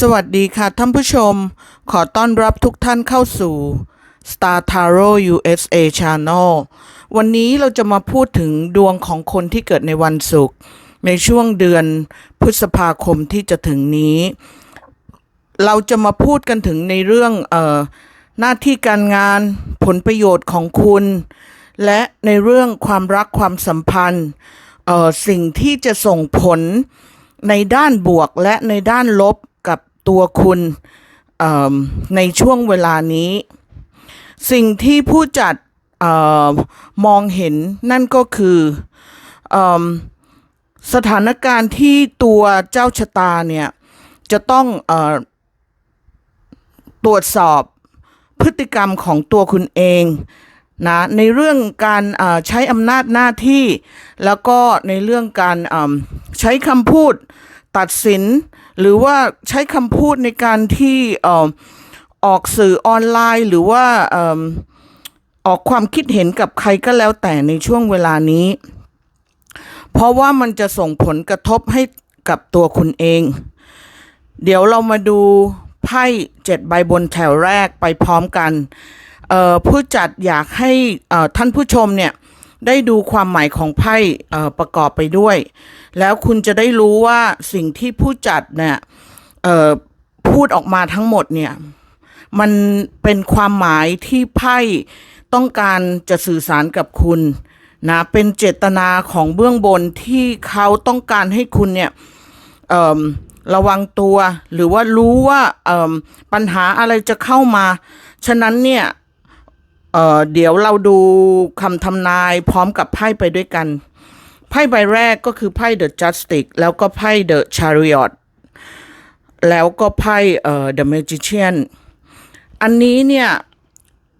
สวัสดีค่ะท่านผู้ชม ขอต้อนรับทุกท่านเข้าสู่ Star Tarot USA Channel วันนี้เราจะมาพูดถึงดวงของคนที่เกิดในวันศุกร์ในช่วงเดือนพฤษภาคมที่จะถึงนี้ เราจะมาพูดกันถึงในเรื่องออหน้าที่การงานผลประโยชน์ของคุณ และในเรื่องความรักความสัมพันธ์สิ่งที่จะส่งผลในด้านบวกและในด้านลบ ตัวคุณในช่วงเวลานี้ สิ่งที่ผู้จัดออมองเห็นนั่นก็คืออสถานการณ์ที่ตัวเจ้าชะตาเนี่ยจะต้องอตรวจสอบพฤติกรรมของตัวคุณเองนะในเรื่องการใช้อำนาจหน้าที่ แล้วก็ในเรื่องการใช้คำพูดตัดสิน หรือว่าใช้คำพูดในการที่ออกสื่อออนไลน์ หรือว่าออกความคิดเห็นกับใครก็แล้วแต่ในช่วงเวลานี้ เพราะว่ามันจะส่งผลกระทบให้กับตัวคุณเอง เดี๋ยวเรามาดูไพ่เจ็ดใบบนแถวแรกไปพร้อมกันผู้จัดอยากให้ท่านผู้ชมเนี่ย ได้ดูความหมายของไพ่ประกอบไปด้วย แล้วคุณจะได้รู้ว่าสิ่งที่ผู้จัดเนี่ยพูดออกมาทั้งหมดเนี่ย มันเป็นความหมายที่ไพ่ต้องการจะสื่อสารกับคุณนะเป็นเจตนาของเบื้องบนที่เขาต้องการให้คุณเนี่ยระวังตัว หรือว่ารู้ว่าปัญหาอะไรจะเข้ามา ฉะนั้นเนี่ย เอ่อเดี๋ยวเราดูคำทำนายพร้อมกับไพ่ไปด้วยกัน ไพ่ใบแรกก็คือไพ่ The Justice แล้วก็ไพ่ The Chariot แล้วก็ไพ่เอ่อ The Magician อันนี้เนี่ย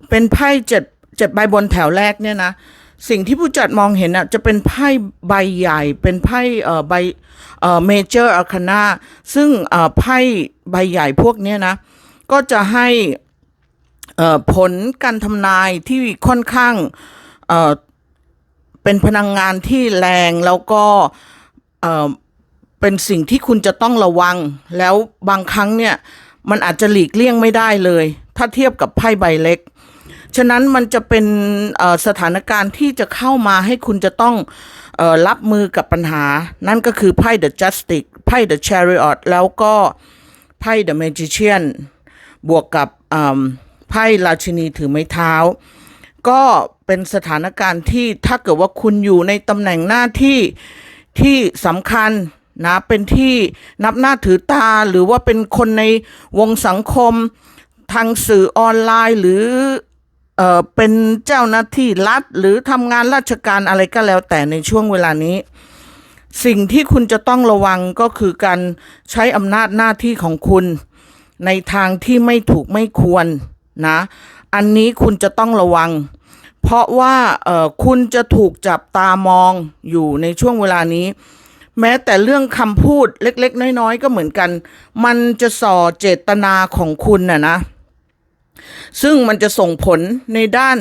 เป็นไพ่เจ็ดเจ็ดใบบนแถวแรกเนี่ยนะสิ่งที่ผู้จัดมองเห็นอะจะเป็นไพ่ใบใหญ่ เป็นไพ่เอ่อใบเอ่อเมเจอร์อาคานาซึ่งเอ่อไพ่ใบใหญ่พวกเนี้ยนะก็จะให้ ผลการทำนายที่ค่อนข้างเเป็นพลังงานที่แรงแล้วก็เเป็นสิ่งที่คุณจะต้องระวัง แล้วบางครั้งเนี่ยมันอาจจะหลีกเลี่ยงไม่ได้เลย ถ้าเทียบกับไพ่ใบเล็ก ฉะนั้นมันจะเป็นสถานการณ์ที่จะเข้ามาให้คุณจะต้องอรับมือกับปัญหา นั่นก็คือไพ่ The Justice ไพ่ The Chariot แล้วก็ไพ่ The Magician บวกกับ ไพ่ราชินีถือไม้เท้า ก็เป็นสถานการณ์ที่ถ้าเกิดว่าคุณอยู่ในตำแหน่งหน้าที่ที่สำคัญนะเป็นที่นับหน้าถือตาหรือว่าเป็นคนในวงสังคมทางสื่อออนไลน์หรือเออเป็นเจ้าหน้าที่รัฐ หรือทำงานราชการอะไรก็แล้วแต่ในช่วงเวลานี้ สิ่งที่คุณจะต้องระวังก็คือการใช้อำนาจหน้าที่ของคุณ ในทางที่ไม่ถูกไม่ควร นะ อันนี้คุณจะต้องระวัง เพราะว่าคุณจะถูกจับตามองอยู่ในช่วงเวลานี้ แม้แต่เรื่องคำพูดเล็ก ๆ น้อย ๆ ก็เหมือนกัน มันจะส่อเจตนาของคุณน่ะนะ ซึ่งมันจะส่งผลในด้าน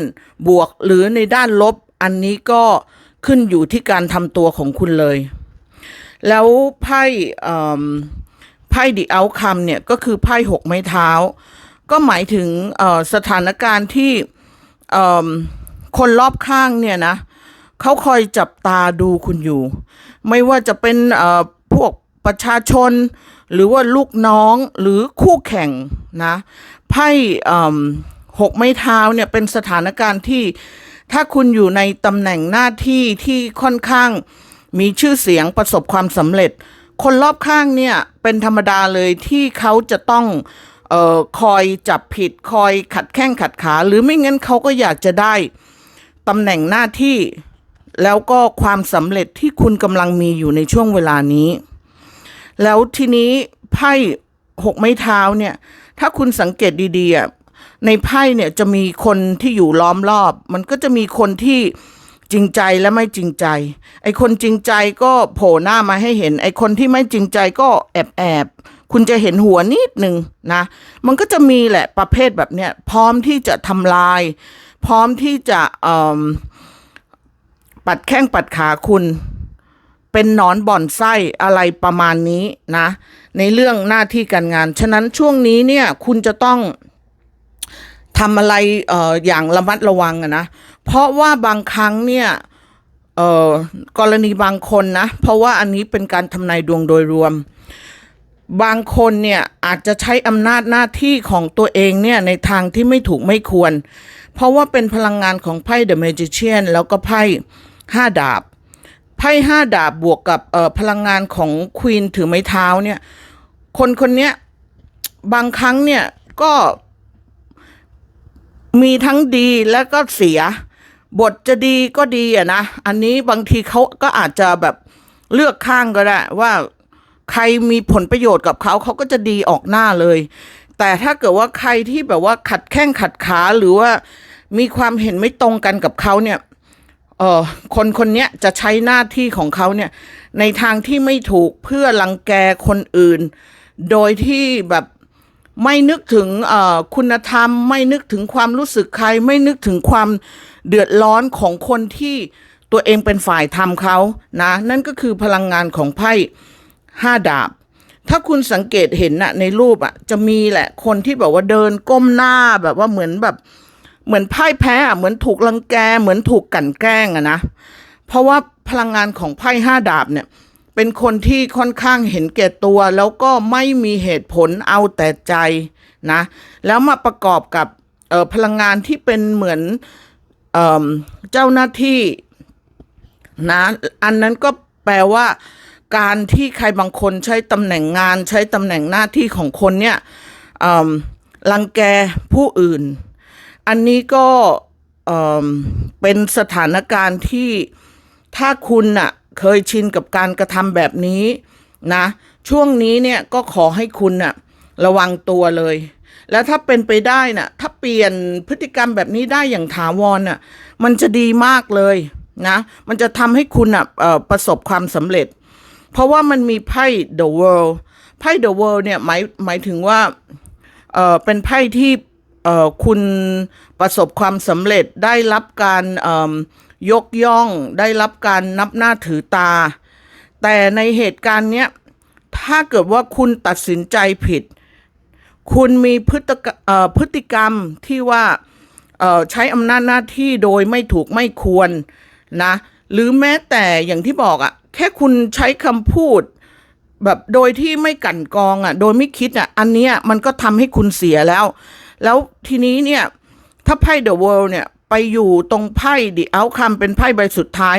บวกหรือในด้านลบ อันนี้ก็ขึ้นอยู่ที่การทำตัวของคุณเลย แล้วไพ่ไพ่ดิเอาคัมเนี่ยก็คือไพ่หกไม้เท้า ก็หมายถึงสถานการณ์ที่คนรอบข้างเนี่ยนะเขาคอยจับตาดูคุณอยู่ ไม่ว่าจะเป็นพวกประชาชน หรือว่าลูกน้องหรือคู่แข่งนะไพ่หกไม้เท้าเนี่ยเป็นสถานการณ์ที่ถ้าคุณอยู่ในตำแหน่งหน้าที่ที่ค่อนข้างมีชื่อเสียงประสบความสำเร็จ คนรอบข้างเนี่ยเป็นธรรมดาเลยที่เขาจะต้อง เอ่อคอยจับผิดคอยขัดแข้งขัดขา หรือไม่งั้นเขาก็อยากจะได้ตำแหน่งหน้าที่ แล้วก็ความสำเร็จที่คุณกำลังมีอยู่ในช่วงเวลานี้ แล้วทีนี้ไพ่หกไม้เท้าเนี่ย ถ้าคุณสังเกตดีๆอะในไพ่เนี่ยจะมีคนที่อยู่ล้อมรอบ มันก็จะมีคนที่จริงใจและไม่จริงใจ ไอ้คนจริงใจก็โผล่หน้ามาให้เห็น ไอ้คนที่ไม่จริงใจก็แอบแอบ คุณจะเห็นหัวนิดหนึ่งนะ มันก็จะมีแหละประเภทแบบเนี้ยพร้อมที่จะทำลาย พร้อมที่จะอ่มปัดแข้งปัดขาคุณ เป็นนอนบ่อนไส้อะไรประมาณนี้นะ ในเรื่องหน้าที่การงาน ฉะนั้นช่วงนี้เนี่ยคุณจะต้องทำอะไรอออย่างระมัดระวังนะ เพราะว่าบางครั้งเนี่ยกรณีบางคนนะ เพราะว่าอันนี้เป็นการทำนายดวงโดยรวม บางคนเนี่ยอาจจะใช้อำนาจหน้าที่ของตัวเองเนี่ยในทางที่ไม่ถูกไม่ควร เพราะว่าเป็นพลังงานของไพ่ The Magician แล้วก็ไพ่ห้าดาบ ไพ่ห้าดาบบวกกับเอ่อพลังงานของควีนถือไม้เท้าเนี่ย คนคนนี้บางครั้งเนี่ยก็มีทั้งดีและก็เสีย บทจะดีก็ดีอะนะ อันนี้บางทีเขาก็อาจจะแบบเลือกข้างก็ได้ว่า ใครมีผลประโยชน์กับเขาเขาก็จะดีออกหน้าเลย แต่ถ้าเกิดว่าใครที่แบบว่าขัดแข้งขัดขาหรือว่ามีความเห็นไม่ตรงกันกับเขาเนี่ยเออคนคนนี้จะใช้หน้าที่ของเขาเนี่ย ในทางที่ไม่ถูกเพื่อรังแกคนอื่น โดยที่แบบไม่นึกถึงเออคุณธรรม ไม่นึกถึงความรู้สึกใคร ไม่นึกถึงความเดือดร้อนของคนที่ตัวเองเป็นฝ่ายทำเขานะ นั่นก็คือพลังงานของไพ่ ห้าดาบ ถ้าคุณสังเกตเห็นนะในรูปอะจะมีแหละคนที่แบบว่าเดินก้มหน้าแบบว่าเหมือนแบบ เหมือนพ่ายแพ้อะเหมือนถูกรังแก เหมือนถูกกลั่นแกล้งอะนะเพราะว่าพลังงานของไพ่ห้าดาบเนี่ย เป็นคนที่ค่อนข้างเห็นแก่ตัว แล้วก็ไม่มีเหตุผลเอาแต่ใจนะ แล้วมาประกอบกับออพลังงานที่เป็นเหมือนเออเจ้าหน้าที่นะ อันนั้นก็แปลว่า การที่ใครบางคนใช้ตำแหน่งงานใช้ตำแหน่งหน้าที่ของคนเนี่ยรังแกผู้อื่น อันนี้ก็เป็นสถานการณ์ที่ถ้าคุณน่ะเคยชินกับการกระทำแบบนี้นะช่วงนี้เนี่ยก็ขอให้คุณน่ะระวังตัวเลย แล้วถ้าเป็นไปได้น่ะถ้าเปลี่ยนพฤติกรรมแบบนี้ได้อย่างถาวรน่ะมันจะดีมากเลยนะมันจะทำให้คุณน่ะเอ่อประสบความสำเร็จ เพราะว่ามันมีไพ่ The World ไพ่ The World เนี่ยหมายหมายถึงว่าเออเป็นไพ่ที่เออคุณประสบความสำเร็จได้รับการเอิ่มยกย่องได้รับการนับหน้าถือตา แต่ในเหตุการณ์เนี้ยถ้าเกิดว่าคุณตัดสินใจผิด คุณมีพฤติกรรมพฤติกรรมที่ว่าใช้อำนาจหน้าที่โดยไม่ถูกไม่ควรนะ หรือแม้แต่อย่างที่บอกอะ แค่คุณใช้คำพูด แบบโดยที่ไม่กั่นกองอะ โดยไม่คิดอะ อันเนี้ยมันก็ทำให้คุณเสียแล้ว แล้วทีนี้เนี่ย ถ้าไพ่ The World เนี่ย ไปอยู่ตรงไพ่ The Outcome เป็นไพ่ใบสุดท้าย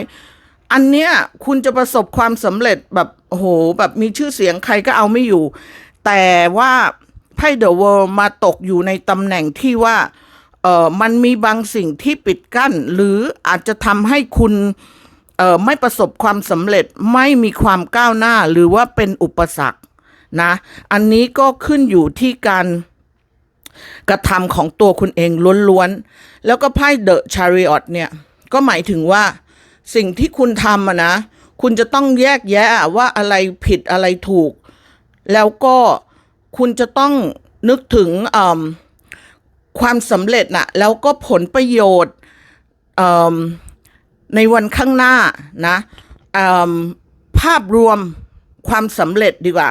อันเนี้ยคุณจะประสบความสำเร็จแบบโอ้โหแบบมีชื่อเสียงใครก็เอาไม่อยู่ แต่ว่าไพ่ The World มาตกอยู่ในตำแหน่งที่ว่าเออมันมีบางสิ่งที่ปิดกั้น หรืออาจจะทำให้คุณ เอ่อไม่ประสบความสำเร็จไม่มีความก้าวหน้าหรือว่าเป็นอุปสรรคนะ อันนี้ก็ขึ้นอยู่ที่การกระทำของตัวคุณเองล้วนๆ แล้วก็ไพ่เดอะชาริออตเนี่ย ก็หมายถึงว่าสิ่งที่คุณทำอะนะ คุณจะต้องแยกแยะว่าอะไรผิดอะไรถูก แล้วก็คุณจะต้องนึกถึงความสำเร็จน่ะแล้วก็ผลประโยชน์ ในวันข้างหน้านะภาพรวมความสำเร็จดีกว่า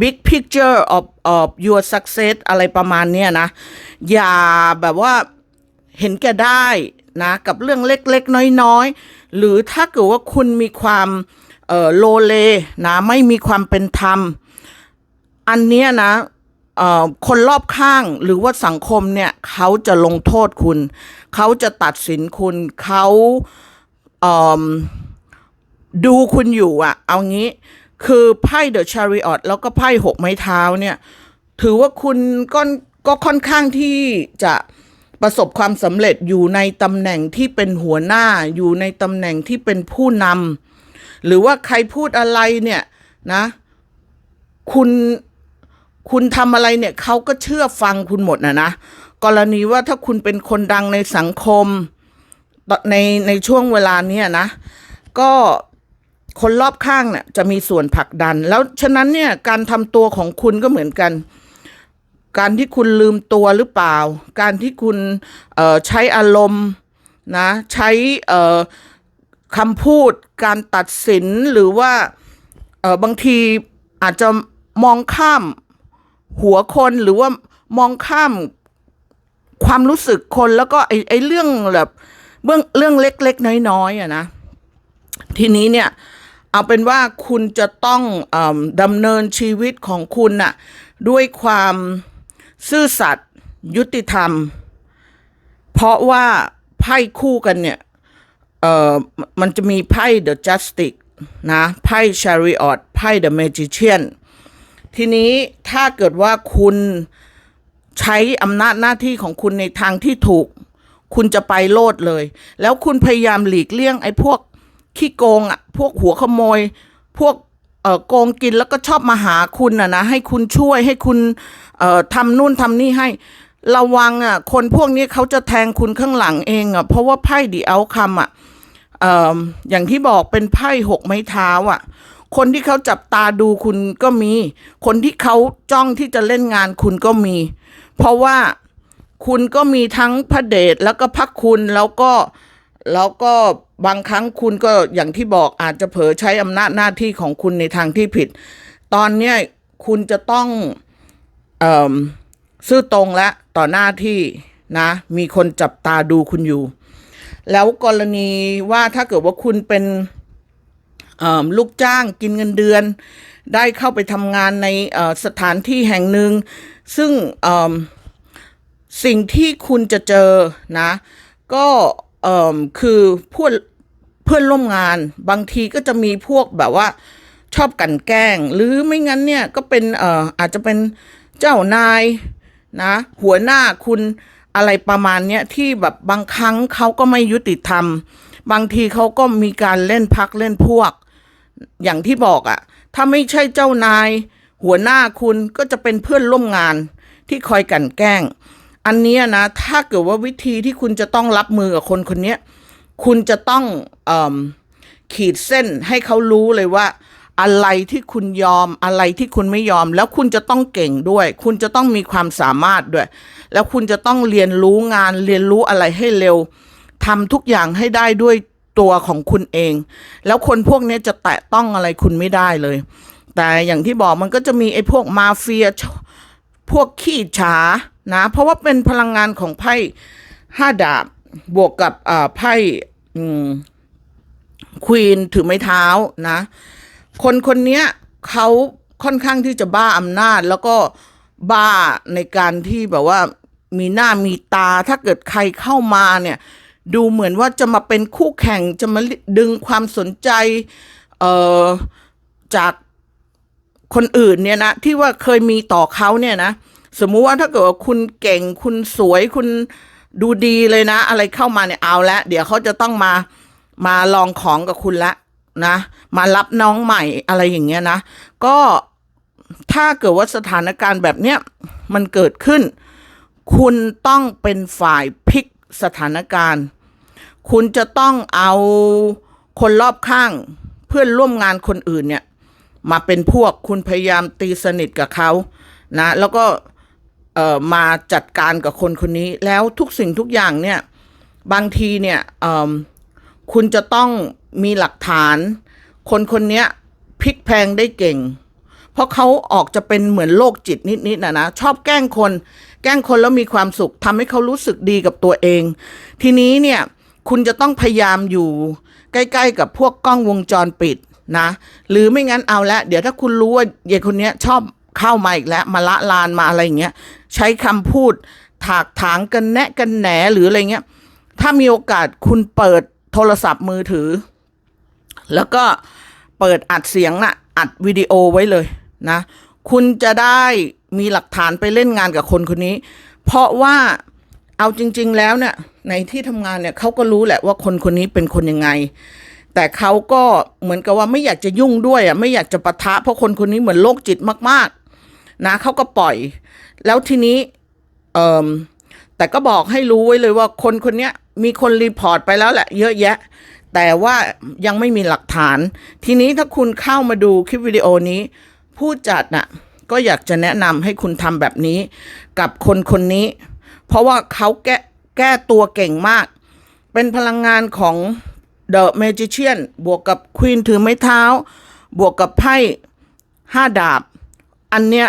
big picture of of your success อะไรประมาณเนี้ยนะ อย่าแบบว่าเห็นแก่ได้นะกับเรื่องเล็กๆ น้อยๆ หรือถ้าเกิดว่าคุณมีความเอ่อโลเลนะไม่มีความเป็นธรรม อันเนี้ยนะเอ่อคนรอบข้างหรือว่าสังคมเนี่ยเขาจะลงโทษคุณ เขาจะตัดสินคุณเขา ดูคุณอยู่อะเอางี้คือไพ่เดอะชาริออตแล้วก็ไพ่หกไม้เท้าเนี่ย ถือว่าคุณก็ก็ค่อนข้างที่จะประสบความสำเร็จอยู่ในตำแหน่งที่เป็นหัวหน้าอยู่ในตำแหน่งที่เป็นผู้นำหรือว่าใครพูดอะไรเนี่ยนะ คุณคุณทำอะไรเนี่ยเขาก็เชื่อฟังคุณหมดนะนะกรณีว่าถ้าคุณเป็นคนดังในสังคม ในในช่วงเวลาเนี้ยนะ ก็คนรอบข้างเนี่ยจะมีส่วนผลักดัน แล้วฉะนั้นเนี่ยการทำตัวของคุณก็เหมือนกัน การที่คุณลืมตัวหรือเปล่า การที่คุณใช้อารมณ์นะใช้คำพูด การตัดสินหรือว่าบางทีอาจจะมองข้ามหัวคนหรือว่ามองข้ามความรู้สึกคนแล้วก็ไอ้ไอ้เรื่องแบบ เรื่องเรื่องเล็ก ๆ น้อยๆอะนะ ทีนี้เนี่ย เอาเป็นว่าคุณจะต้องอดำเนินชีวิตของคุณน่ะด้วยความซื่อสัตย์ยุติธรรม เพราะว่าไพ่คู่กันเนี่ยเอ่อมมันจะมีไพ่ The Justice นะไพ่ Chariot ไพ่ The Magician ทีนี้ถ้าเกิดว่าคุณใช้อำนาจหน้าที่ของคุณในทางที่ถูก คุณจะไปโลดเลย แล้วคุณพยายามหลีกเลี่ยงไอ้พวกขี้โกงอะ พวกหัวขโมย พวกเออโกงกินแล้วก็ชอบมาหาคุณอะนะ ให้คุณช่วยให้คุณเอ่อทำนู่นทำนี่ให้ระวังอะ คนพวกนี้เขาจะแทงคุณข้างหลังเองอะ เพราะว่าไพ่ดีเอาคำอะเอ่ออย่างที่บอกเป็นไพ่หกไม้เท้าอะ คนที่เขาจับตาดูคุณก็มี คนที่เขาจ้องที่จะเล่นงานคุณก็มี เพราะว่า คุณก็มีทั้งพระเดชแล้วก็พระคุณแล้วก็แล้วก็บางครั้งคุณก็อย่างที่บอกอาจจะเผลอใช้อำนาจหน้าที่ของคุณในทางที่ผิด ตอนเนี้ยคุณจะต้องอซื่อตรงและต่อหน้าที่นะ มีคนจับตาดูคุณอยู่ แล้วกรณีว่าถ้าเกิดว่าคุณเป็นลูกจ้างกินเงินเดือน ได้เข้าไปทำงานในสถานที่แห่งหนึ่งซึ่ง สิ่งที่คุณจะเจอนะ ก็เอ่อคือพวกเพื่อนร่วมงานบางทีก็จะมีพวกแบบว่าชอบกันแกล้ง หรือไม่งั้นเนี่ยก็เป็นเอ่ออาจจะเป็นเจ้านายนะ หัวหน้าคุณอะไรประมาณเนี้ยที่แบบบางครั้งเขาก็ไม่ยุติธรรม บางทีเขาก็มีการเล่นพักเล่นพวก อย่างที่บอกอะ่ะถ้าไม่ใช่เจ้านาย หัวหน้าคุณก็จะเป็นเพื่อนร่วมงานที่คอยกันแกล้ง อันเนี้ยนะ ถ้าเกิดว่าวิธีที่คุณจะต้องรับมือกับคนคนนี้คุณจะต้องอขีดเส้นให้เขารู้เลยว่า อะไรที่คุณยอมอะไรที่คุณไม่ยอม แล้วคุณจะต้องเก่งด้วย คุณจะต้องมีความสามารถด้วย แล้วคุณจะต้องเรียนรู้งานเรียนรู้อะไรให้เร็วทำทุกอย่างให้ได้ด้วยตัวของคุณเอง แล้วคนพวกนี้จะแตะต้องอะไรคุณไม่ได้เลย แต่อย่างที่บอกมันก็จะมีไอ้พวกมาเฟีย พวกขี้ฉานะเพราะว่าเป็นพลังงานของไพ่ห้าดาบบวกกับไพ่ควีนถือไม้เท้านะ คนคนนี้เขาค่อนข้างที่จะบ้าอำนาจ แล้วก็บ้าในการที่แบบว่ามีหน้ามีตาถ้าเกิดใครเข้ามาเนี่ย ดูเหมือนว่าจะมาเป็นคู่แข่งจะมาดึงความสนใจ เอ่อจาก คนอื่นเนี่ยนะที่ว่าเคยมีต่อเขาเนี่ยนะสมมุติว่าถ้าเกิดว่าคุณเก่งคุณสวยคุณดูดีเลยนะ อะไรเข้ามาเนี่ยเอาละเดี๋ยวเขาจะต้องมามาลองของกับคุณละนะ มารับน้องใหม่อะไรอย่างเงี้ยนะ ก็ถ้าเกิดว่าสถานการณ์แบบเนี้ยมันเกิดขึ้น คุณต้องเป็นฝ่ายพลิกสถานการณ์ คุณจะต้องเอาคนรอบข้าง เพื่อนร่วมงานคนอื่นเนี่ย มาเป็นพวกคุณพยายามตีสนิทกับเขานะแล้วก็เอ่อมาจัดการกับคนคนนี้แล้วทุกสิ่งทุกอย่างเนี่ยบางทีเนี่ยเอิ่มคุณจะต้องมีหลักฐาน คนคนนี้พลิกแพงได้เก่ง เพราะเขาออกจะเป็นเหมือนโรคจิตนิดๆนะนะชอบแกล้งคน แกล้งคนแล้วมีความสุขทำให้เขารู้สึกดีกับตัวเอง ทีนี้เนี่ยคุณจะต้องพยายามอยู่ใกล้ ๆ กับพวกกล้องวงจรปิด นะ หรือไม่งั้นเอาละเดี๋ยวถ้าคุณรู้ว่าเยายคนนี้ชอบเข้ามาอีกแล้ว มาละลานมาอะไรอย่างเงี้ยใช้คำพูดถากถางกันแนะกันแหนหรืออะไรเงี้ย ถ้ามีโอกาสคุณเปิดโทรศัพท์มือถือ แล้วก็เปิดอัดเสียงนะอัดวิดีโอไว้เลยนะ คุณจะได้มีหลักฐานไปเล่นงานกับคนคนนี้ เพราะว่าเอาจริง ๆ แล้วเนี่ยในที่ทำงานเนี่ยเขาก็รู้แหละว่าคนคนนี้เป็นคนยังไง แต่เขาก็เหมือนกับว่าไม่อยากจะยุ่งด้วยอะไม่อยากจะปะทะ เพราะคนคนนี้เหมือนโรคจิตมาก ๆ นะเขาก็ปล่อย แล้วทีนี้เอ่อแต่ก็บอกให้รู้ไว้เลยว่าคนคนนี้มีคนรีพอร์ตไปแล้วแหละ เยอะแยะ แต่ว่ายังไม่มีหลักฐาน ทีนี้ถ้าคุณเข้ามาดูคลิปวิดีโอนี้ ผู้จัดน่ะก็อยากจะแนะนำให้คุณทำแบบนี้ กับคนคนนี้ เพราะว่าเขาแก้แก้ตัวเก่งมาก เป็นพลังงานของ The Magician บวกกับควีนถือไม้เท้า บวกกับไพ่ห้าดาบ อันเนี้ย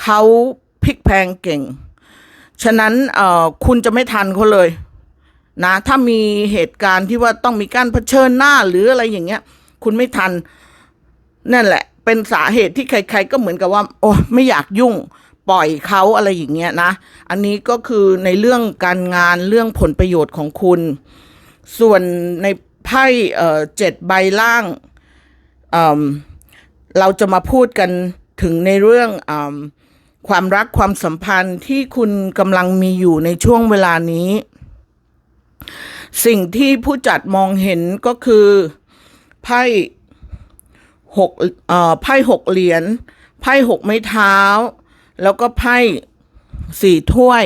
เขาพลิกแพงเก่ง ฉะนั้นเอ่อคุณจะไม่ทันเขาเลยนะถ้ามีเหตุการณ์ที่ว่าต้องมีการเผชิญหน้าหรืออะไรอย่างเงี้ย คุณไม่ทัน นั่นแหละ เป็นสาเหตุที่ใคร ๆ ก็เหมือนกับว่า โอ้ไม่อยากยุ่งปล่อยเขาอะไรอย่างเงี้ยนะ อันนี้ก็คือในเรื่องการงานเรื่องผลประโยชน์ของคุณ ส่วนใน ไพ่เอ่อเจ็ดใบล่างเอิ่มเราจะมาพูดกันถึงในเรื่องอความรักความสัมพันธ์ที่คุณกำลังมีอยู่ในช่วงเวลานี้ สิ่งที่ผู้จัดมองเห็นก็คือไพ่หกเอ่อไพ่หกเหรียญไพ่หกไม้เท้า แล้วก็ไพ่สี่ถ้วย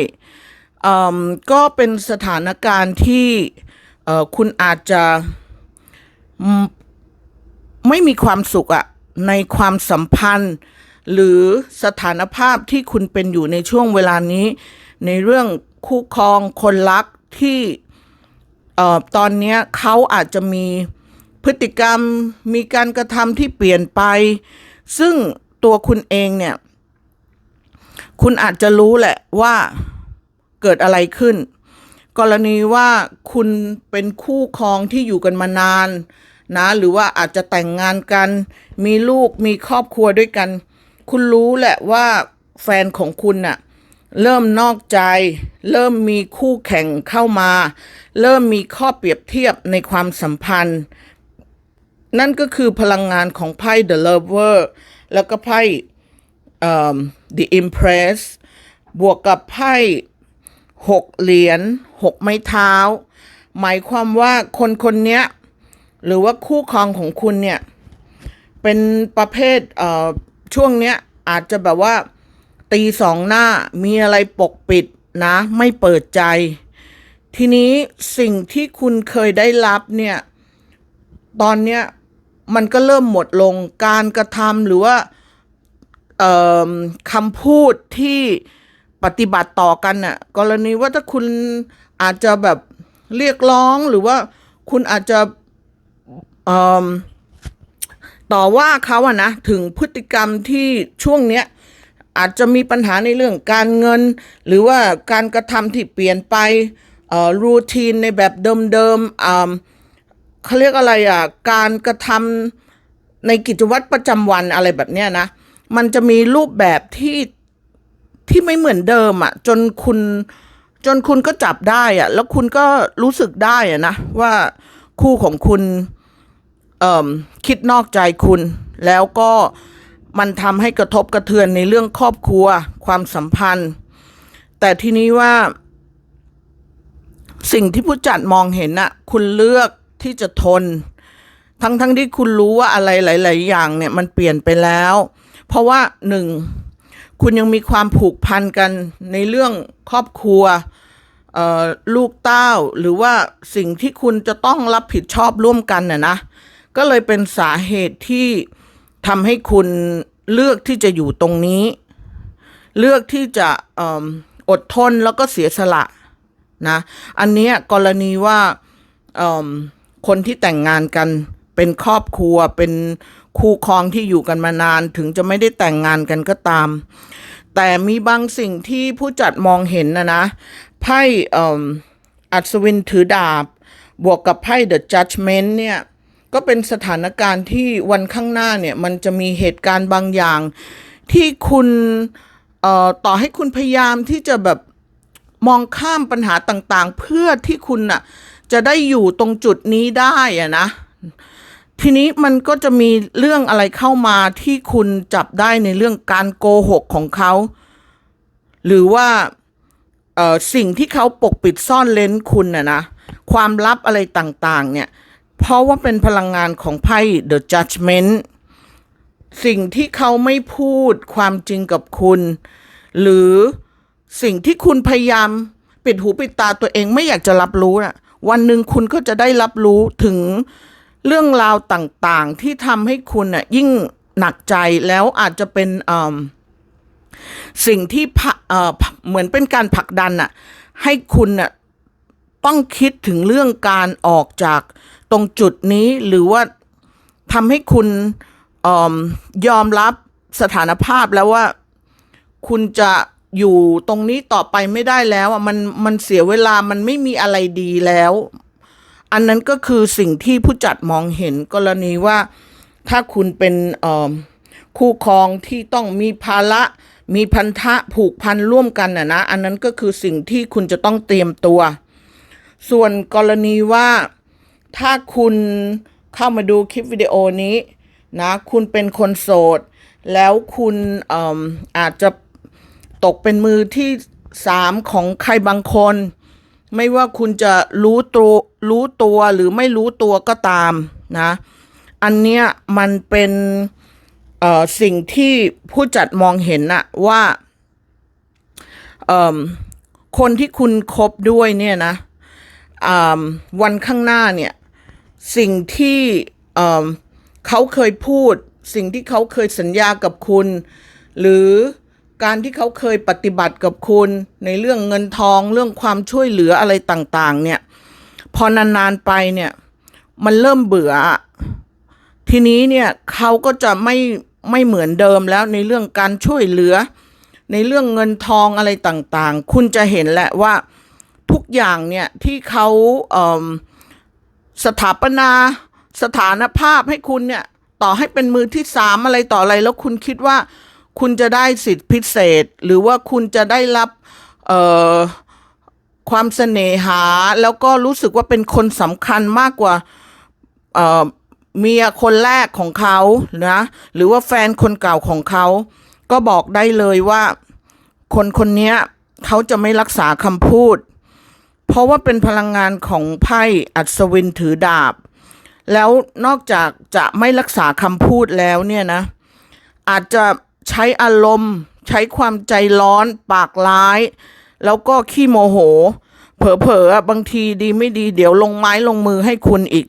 เอ่มก็เป็นสถานการณ์ที่ เอ่อคุณอาจจะไม่มีความสุขอะในความสัมพันธ์ หรือสถานภาพที่คุณเป็นอยู่ในช่วงเวลานี้ ในเรื่องคู่ครองคนรักที่เอ่อตอนนี้เขาอาจจะมีพฤติกรรมมีการกระทำที่เปลี่ยนไป ซึ่งตัวคุณเองเนี่ย คุณอาจจะรู้แหละว่าเกิดอะไรขึ้น กรณีว่าคุณเป็นคู่ครองที่อยู่กันมานานนะหรือว่าอาจจะแต่งงานกัน มีลูกมีครอบครัวด้วยกัน คุณรู้แหละว่าแฟนของคุณน่ะเริ่มนอกใจ เริ่มมีคู่แข่งเข้ามา เริ่มมีข้อเปรียบเทียบในความสัมพันธ์ นั่นก็คือพลังงานของไพ่ The Lover แล้วก็ไพ่เอิ่ม The Empress บวกกับไพ่ หกเหรียญหกไม้เท้า หมายความว่าคนคนนี้หรือว่าคู่ครองของคุณเนี่ย เป็นประเภทเอ่อช่วงเนี้ยอาจจะแบบว่า ตีสองหน้ามีอะไรปกปิดนะ ไม่เปิดใจ ทีนี้สิ่งที่คุณเคยได้รับเนี่ย ตอนเนี้ยมันก็เริ่มหมดลงการกระทำหรือว่าคำพูดที่ ปฏิบัติต่อกันน่ะกรณีว่าถ้าคุณอาจจะแบบเรียกร้องหรือว่าคุณอาจจะต่อว่าเขาอะนะถึงพฤติกรรมที่ช่วงเนี้ยอาจจะมีปัญหาในเรื่องการเงิน หรือว่าการกระทำที่เปลี่ยนไปรูทีนในแบบเดิมๆเขาเรียกอะไรอะการกระทำในกิจวัตรประจำวันอะไรแบบเนี้ยนะ มันจะมีรูปแบบที่ ที่ไม่เหมือนเดิมอะ จนคุณจนคุณก็จับได้อะ แล้วคุณก็รู้สึกได้อะนะ ว่าคู่ของคุณเอ่มคิดนอกใจคุณ แล้วก็มันทำให้กระทบกระเทือนในเรื่องครอบครัว ความสัมพันธ์ แต่ทีนี้ว่าสิ่งที่ผู้จัดมองเห็นน่ะ คุณเลือกที่จะทน ทั้งทั้งที่คุณรู้ว่าอะไรหลาย ๆ อย่างเนี่ยมันเปลี่ยนไปแล้ว เพราะว่าหนึ่ง คุณยังมีความผูกพันกันในเรื่องครอบครัวลูกเต้าหรือว่าสิ่งที่คุณจะต้องรับผิดชอบร่วมกันน่ะนะก็เลยเป็นสาเหตุที่ทำให้คุณเลือกที่จะอยู่ตรงนี้ เลือกที่จะออดทนแล้วก็เสียสละนะอันนี้กรณีว่าคนที่แต่งงานกันเป็นครอบครัวเป็น คู่ครองที่อยู่กันมานาน ถึงจะไม่ได้แต่งงานกันก็ตาม แต่มีบางสิ่งที่ผู้จัดมองเห็นนะนะไพ่อัศวินถือดาบ บวกกับไพ่ The Judgment เนี่ยก็เป็นสถานการณ์ที่วันข้างหน้าเนี่ยมันจะมีเหตุการณ์บางอย่าง ที่คุณต่อให้คุณพยายามที่จะแบบมองข้ามปัญหาต่างๆ เพื่อที่คุณน่ะจะได้อยู่ตรงจุดนี้ได้อะนะ ทีนี้มันก็จะมีเรื่องอะไรเข้ามาที่คุณจับได้ในเรื่องการโกหกของเขา หรือว่าสิ่งที่เขาปกปิดซ่อนเลนคุณนะนะ ความลับอะไรต่างๆ เนี่ย เพราะว่าเป็นพลังงานของไพ่ The Judgment สิ่งที่เขาไม่พูดความจริงกับคุณ หรือสิ่งที่คุณพยายามปิดหูปิดตาตัวเองไม่อยากจะรับรู้น่ะ วันหนึ่งคุณก็จะได้รับรู้ถึง เรื่องราวต่างๆ ที่ทำให้คุณน่ะยิ่งหนักใจแล้วอาจจะเป็นอืมสิ่งที่ผะเอ่อเหมือนเป็นการผลักดันน่ะให้คุณน่ะต้องคิดถึงเรื่องการออกจากตรงจุดนี้หรือว่าทำให้คุณเอมยอมรับสถานภาพแล้วว่าคุณจะอยู่ตรงนี้ต่อไปไม่ได้แล้วอะมันมันเสียเวลามันไม่มีอะไรดีแล้ว อันนั้นก็คือสิ่งที่ผู้จัดมองเห็นกรณีว่าถ้าคุณเป็นคู่ครองที่ต้องมีภาระมีพันธะผูกพันร่วมกันน่ะนะ อันนั้นก็คือสิ่งที่คุณจะต้องเตรียมตัว ส่วนกรณีว่าถ้าคุณเข้ามาดูคลิปวิดีโอนี้นะ คุณเป็นคนโสด แล้วคุณออาจจะตกเป็นมือที่สามของใครบางคน ไม่ว่าคุณจะรู้ตัวรู้ตัวหรือไม่รู้ตัวก็ตามนะ อันเนี้ยมันเป็นสิ่งที่ผู้จัดมองเห็นอะว่าคนที่คุณคบด้วยเนี่ยนะวันข้างหน้าเนี่ย สิ่งที่เอ่อเขาเคยพูด สิ่งที่เขาเคยสัญญากับคุณ หรือ การที่เขาเคยปฏิบัติกับคุณ ในเรื่องเงินทองเรื่องความช่วยเหลืออะไรต่างๆ เนี่ย พอนานๆไปเนี่ย มันเริ่มเบื่อ ทีนี้เนี่ยเขาก็จะไม่ไม่เหมือนเดิมแล้วในเรื่องการช่วยเหลือ ในเรื่องเงินทองอะไรต่างๆ คุณจะเห็นแหละว่าทุกอย่างเนี่ยที่เขาเสถาปนาสถานภาพให้คุณเนี่ยต่อให้เป็นมือที่สามอะไรต่ออะไรแล้วคุณคิดว่า คุณจะได้สิทธิพิเศษ หรือว่าคุณจะได้รับความเสน่หา แล้วก็รู้สึกว่าเป็นคนสำคัญมากกว่าเมียคนแรกของเขานะหรือว่าแฟนคนเก่าของเขา ก็บอกได้เลยว่า คนคนนี้เขาจะไม่รักษาคำพูด เพราะว่าเป็นพลังงานของไพ่อัศวินถือดาบ แล้วนอกจากจะไม่รักษาคำพูดแล้วเนี่ยนะ อาจจะ ใช้อารมณ์ ใช้ความใจร้อนปากร้าย แล้วก็ขี้โมโห เผลอๆอบางทีดีไม่ดี เดี๋ยวลงไม้ลงมือให้คุณอีก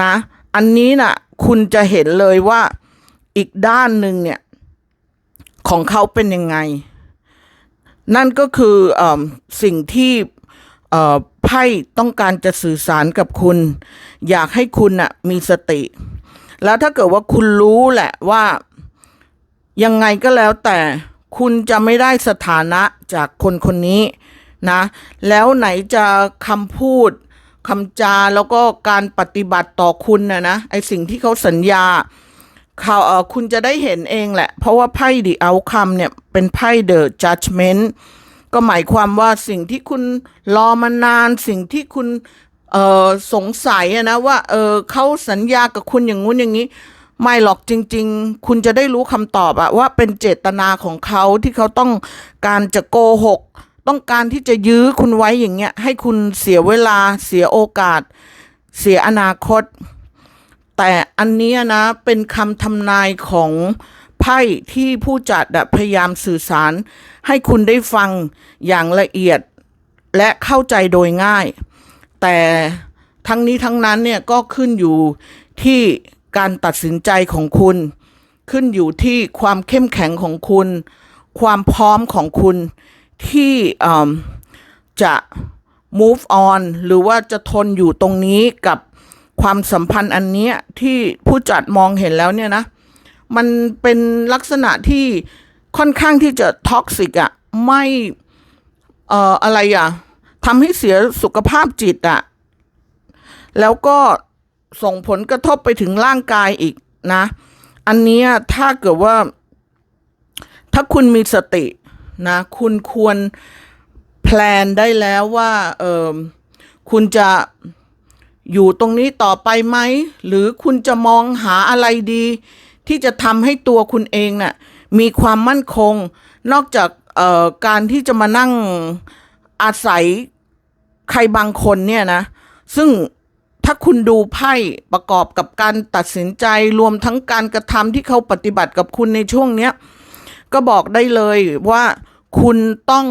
นะ อันนี้น่ะ คุณจะเห็นเลยว่าอีกด้านหนึ่งเนี่ย ของเขาเป็นยังไง นั่นก็คืออสิ่งที่อ่อไพ่ต้องการจะสื่อสารกับคุณ อยากให้คุณน่ะมีสติ แล้วถ้าเกิดว่าคุณรู้แหละว่า ยังไงก็แล้วแต่คุณจะไม่ได้สถานะจากคนคนนี้นะ แล้วไหนจะคำพูดคำจาแล้วก็การปฏิบัติต่อคุณนะนะไอสิ่งที่เขาสัญญาเขาเออคุณจะได้เห็นเองแหละ เพราะว่าไพ่ดีเอาคำเนี่ยเป็นไพ่เดอะจัดเมนต์ก็หมายความว่าสิ่งที่คุณรอมานานสิ่งที่คุณเออสงสัยนะว่าเออเขาสัญญากับคุณอย่างงู้นอย่างนี้ ไม่หรอกจริง ๆ คุณจะได้รู้คำตอบอะว่าเป็นเจตนาของเขาที่เขาต้องการจะโกหก ต้องการที่จะยื้อคุณไว้อย่างเงี้ย ให้คุณเสียเวลาเสียโอกาส เสียอนาคต แต่อันนี้นะเป็นคำทำนายของไพ่ที่ผู้จัดพยายามสื่อสาร ให้คุณได้ฟังอย่างละเอียดและเข้าใจโดยง่าย แต่ทั้งนี้ทั้งนั้นเนี่ยก็ขึ้นอยู่ที่ การตัดสินใจของคุณ ขึ้นอยู่ที่ความเข้มแข็งของคุณ ความพร้อมของคุณที่จะ move on หรือว่าจะทนอยู่ตรงนี้กับความสัมพันธ์อันนี้ที่ผู้จัดมองเห็นแล้วเนี่ยนะ มันเป็นลักษณะที่ค่อนข้างที่จะท็อกซิกอะไม่เอ่ออะไรอะทำให้เสียสุขภาพจิตอะแล้วก็ ส่งผลกระทบไปถึงร่างกายอีกนะ อันนี้ถ้าเกิดว่า ถ้าคุณมีสตินะ คุณควรแพลนได้แล้วว่าเออคุณจะอยู่ตรงนี้ต่อไปไหม หรือคุณจะมองหาอะไรดี ที่จะทำให้ตัวคุณเองน่ะมีความมั่นคง นอกจากเอ่อการที่จะมานั่งอาศัยใครบางคนเนี่ยนะ ซึ่ง ถ้าคุณดูไพ่ประกอบกับการตัดสินใจรวมทั้งการกระทำที่เขาปฏิบัติกับคุณในช่วงเนี้ยก็บอกได้เลยว่าคุณต้อง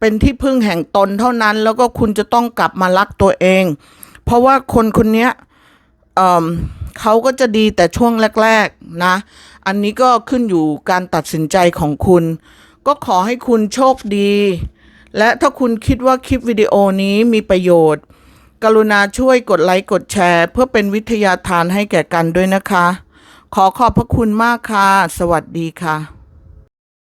เป็นที่พึ่งแห่งตนเท่านั้น แล้วก็คุณจะต้องกลับมารักตัวเอง เพราะว่าคนคนเนี้ยเเขาก็จะดีแต่ช่วงแรก ๆนะ อันนี้ก็ขึ้นอยู่การตัดสินใจของคุณ ก็ขอให้คุณโชคดี และถ้าคุณคิดว่าคลิปวิดีโอนี้มีประโยชน์ กรุณาช่วยกดไลค์กดแชร์ เพื่อเป็นวิทยาทานให้แก่กันด้วยนะคะ ขอขอบพระคุณมากค่ะ สวัสดีค่ะ